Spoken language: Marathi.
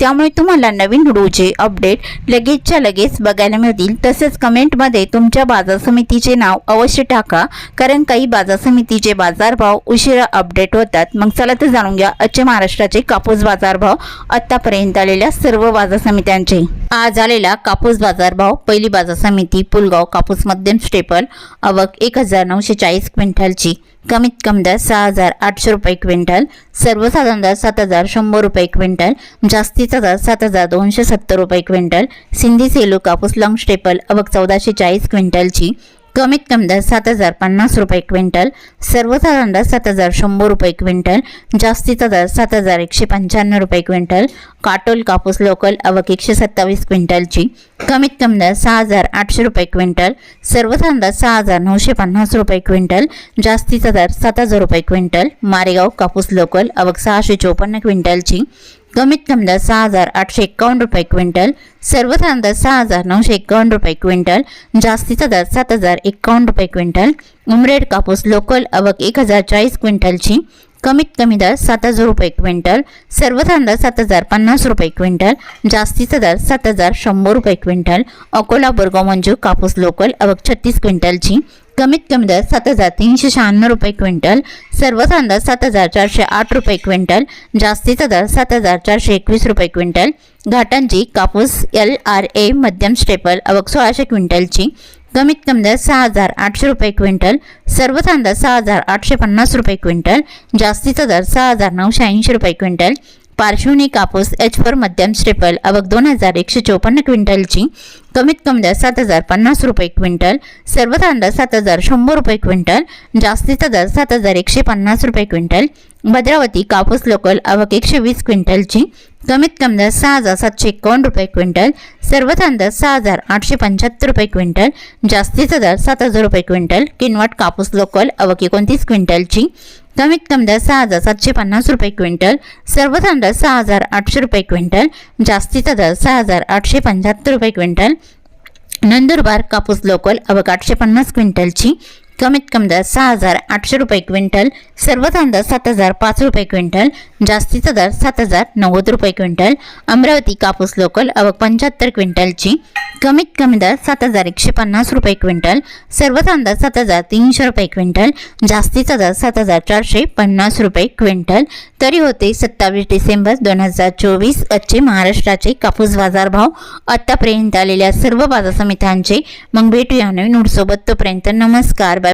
त्यामुळे तुम्हाला नवीन व्हिडिओचे अपडेट लगेचच्या लगेच बघायला मिळतील. तसेच कमेंटमध्ये तुमच्या बाजार समितीचे नाव अवश्य टाका कारण काही बाजार समितीचे बाजारभाव उशिरा अपडेट होतात. मग चला तर जाणून घ्या आजचे महाराष्ट्राचे कापूस बाजारभाव आत्तापर्यंत आलेल्या सर्व बाजार समित्यांचे. आज आलेला कापूस बाजारभाव पहिली बाजार समिती पुलगाव कापूस मध्यम स्टेपल आवक एक हजार नऊशे चाळीस क्विंटलची. कमीत कमी दर सहा हजार आठशे रुपये क्विंटल सर्वसाधारण दर सात हजार शंभर रुपये क्विंटल जास्तीचा दर सात हजार दोनशे सत्तर रुपये क्विंटल. सिंधी सेलू कापूस लॉंग स्टेपल अवक चौदाशे चाळीस क्विंटलची. कमीत कमी दर सात हजार पन्नास रुपये क्विंटल. सर्वसाधारण दर सात हजार शंभर रुपये क्विंटल. जास्तीचा दर सात हजार एकशे पंच्याण्णव रुपये क्विंटल. काटोल कापूस लोकल अवक एकशे सत्तावीस क्विंटलची. कमीत कमी दर सहा हजार आठशे रुपये क्विंटल. सर्वसाधारण दर सहा हजार नऊशे पन्नास रुपये क्विंटल. जास्तीचा दर सात हजार रुपये क्विंटल. मारेगाव कापूस लोकल अवक सहाशे चोपन्न क्विंटलची. कमीत कमी दर सहा हजार आठशे एक्कावन्न रुपये क्विंटल सर्वसाधारण दर सहा हजार नऊशे एक्कावन्न रुपये क्विंटल जास्तीचा दर सात हजार एक्कावन्न रुपये क्विंटल उमरेड कापूस लोकल अवक एक हजार चाळीस क्विंटलची कमीत कमी दर सात हजार रुपये क्विंटल सर्वसाधारण दर सात हजार पन्नास रुपये क्विंटल जास्तीचा दर सात हजार शंभर रुपये क्विंटल अकोला बोरगाव मंजू कापूस लोकल अवक छत्तीस क्विंटलची कमीत कमी दर सात हजार तीनशे शहाण्णव रुपये क्विंटल सर्व दर सात हजार चारशे आठ रुपये क्विंटल जास्तीचा दर सात हजार चारशे एकवीस रुपये क्विंटल. घाटांची कापूस एल आर ए मध्यम स्टेपल अवक सोळाशे क्विंटलची. कमीत कमी दर सहा हजार आठशे रुपये क्विंटल सर्व दर सहा हजार आठशे पन्नास रुपये क्विंटल जास्तीचा दर सहा हजार नऊशे ऐंशी रुपये क्विंटल. पार्श्वनी कापूस एच फोर मध्यम स्टेपल अवक दोन हजार एकशे चोपन्न क्विंटलची. कमीत कमी दर सात हजार पन्नास रुपये क्विंटल सर्वसाधारण दर सात हजार शंभर रुपये क्विंटल जास्तीचा दर सात हजार एकशे पन्नास रुपये क्विंटल भद्रावती कापूस लोकल अवक एकशे वीस क्विंटलची कमीत कमी दर सहा हजार सातशे एकावन्न रुपये क्विंटल सर्वसाधारण दर सहा हजार आठशे पंच्याहत्तर रुपये क्विंटल जास्तीचा दर सात हजार रुपये क्विंटल किनवट कापूस लोकल अवक एकोणतीस क्विंटलची कमीत कमी दर सहा हजार सातशे पन्नास रुपये क्विंटल सर्वसाधारण दर सहा हजार आठशे रुपये क्विंटल जास्तीचा दर सहा हजार आठशे पंच्याहत्तर रुपये क्विंटल नंदुरबार कापूस लोकल अवक आठशे पन्नास क्विंटलची कमीत कमी दर सहा हजार आठशे रुपये क्विंटल सर्वसाधारण दर सात हजार पाच रुपये क्विंटल जास्तीचा दर सात हजार नव्वद रुपये क्विंटल अमरावती कापूस लोकल अवक पंच्याहत्तर क्विंटलची कमीत कमी दर सात हजार एकशे पन्नास रुपये क्विंटल सर्वसाधारण दर सात हजार तीनशे रुपये क्विंटल जास्तीचा दर सात हजार चारशे पन्नास रुपये क्विंटल. तरी होते सत्तावीस डिसेंबर दोन हजार चोवीस आजचे महाराष्ट्राचे कापूस बाजारभाव. आत्तापर्यंत आलेल्या सर्व बाजार समित्यांचे मग भेटूया नवीन सोबत तोपर्यंत नमस्कार